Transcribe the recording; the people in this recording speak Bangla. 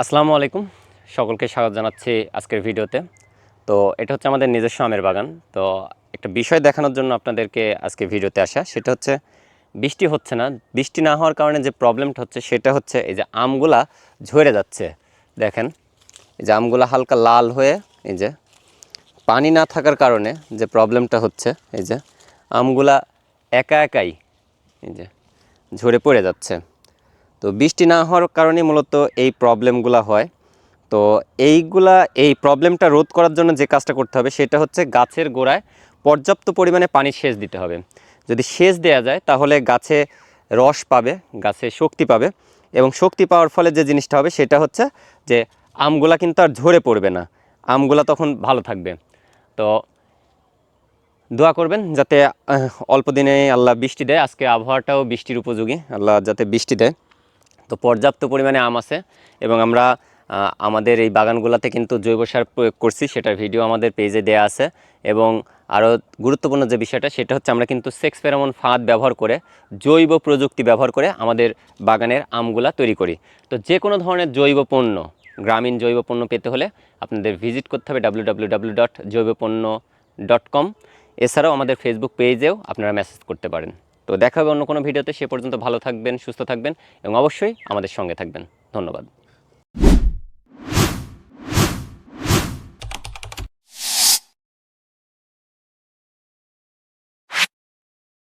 আসসালামু আলাইকুম। সকলকে স্বাগত জানাচ্ছি আজকের ভিডিওতে। তো এটা হচ্ছে আমাদের নিজস্ব আমের বাগান। তো একটা বিষয় দেখানোর জন্য আপনাদেরকে আজকে ভিডিওতে আসা, সেটা হচ্ছে বৃষ্টি হচ্ছে না। বৃষ্টি না হওয়ার কারণে যে প্রবলেমটা হচ্ছে, সেটা হচ্ছে এই যে আমগুলা ঝরে যাচ্ছে। দেখেন, এই যে আমগুলা হালকা লাল হয়ে এই যে পানি না থাকার কারণে যে প্রবলেমটা হচ্ছে, এই যে আমগুলা একা একাই এই যে ঝরে পড়ে যাচ্ছে। তো বৃষ্টি না হওয়ার কারণে মূলত এই প্রবলেমগুলো হয়। তো এইগুলা, এই প্রবলেমটা রোধ করার জন্য যে কাজটা করতে হবে সেটা হচ্ছে গাছের গোড়ায় পর্যাপ্ত পরিমাণে পানি সেচ দিতে হবে। যদি সেচ দেওয়া যায় তাহলে গাছে রস পাবে, গাছে শক্তি পাবে এবং শক্তি পাওয়ার ফলে যে জিনিসটা হবে সেটা হচ্ছে যে আমগুলা কিন্তু আর ঝরে পড়বে না, আমগুলা তখন ভালো থাকবে। তো দোয়া করবেন যাতে অল্প দিনে আল্লাহ বৃষ্টি দেয়, আজকে আবহাওয়াটাও বৃষ্টির উপযোগী, আল্লাহ যাতে বৃষ্টি দেয়। তো পর্যাপ্ত পরিমাণে আম আছে এবং আমরা আমাদের এই বাগানগুলোতে কিন্তু জৈব সার প্রয়োগ করছি, সেটার ভিডিও আমাদের পেজে দেয়া আছে এবং আরও গুরুত্বপূর্ণ যে বিষয়টা সেটা হচ্ছে আমরা কিন্তু সেক্স ফেরামন ফাঁদ ব্যবহার করে, জৈব প্রযুক্তি ব্যবহার করে আমাদের বাগানের আমগুলা তৈরি করি। তো যে কোনো ধরনের জৈব পণ্য, গ্রামীণ জৈব পণ্য পেতে হলে আপনাদের ভিজিট করতে হবে ডাব্লিউ ডট জৈব পণ্য ডট কম এছাড়াও আমাদের ফেসবুক পেজেও আপনারা মেসেজ করতে পারেন। তো দেখা হবে অন্য কোনো ভিডিওতে, সে পর্যন্ত ভালো থাকবেন, সুস্থ থাকবেন এবং অবশ্যই আমাদের সঙ্গে থাকবেন। ধন্যবাদ।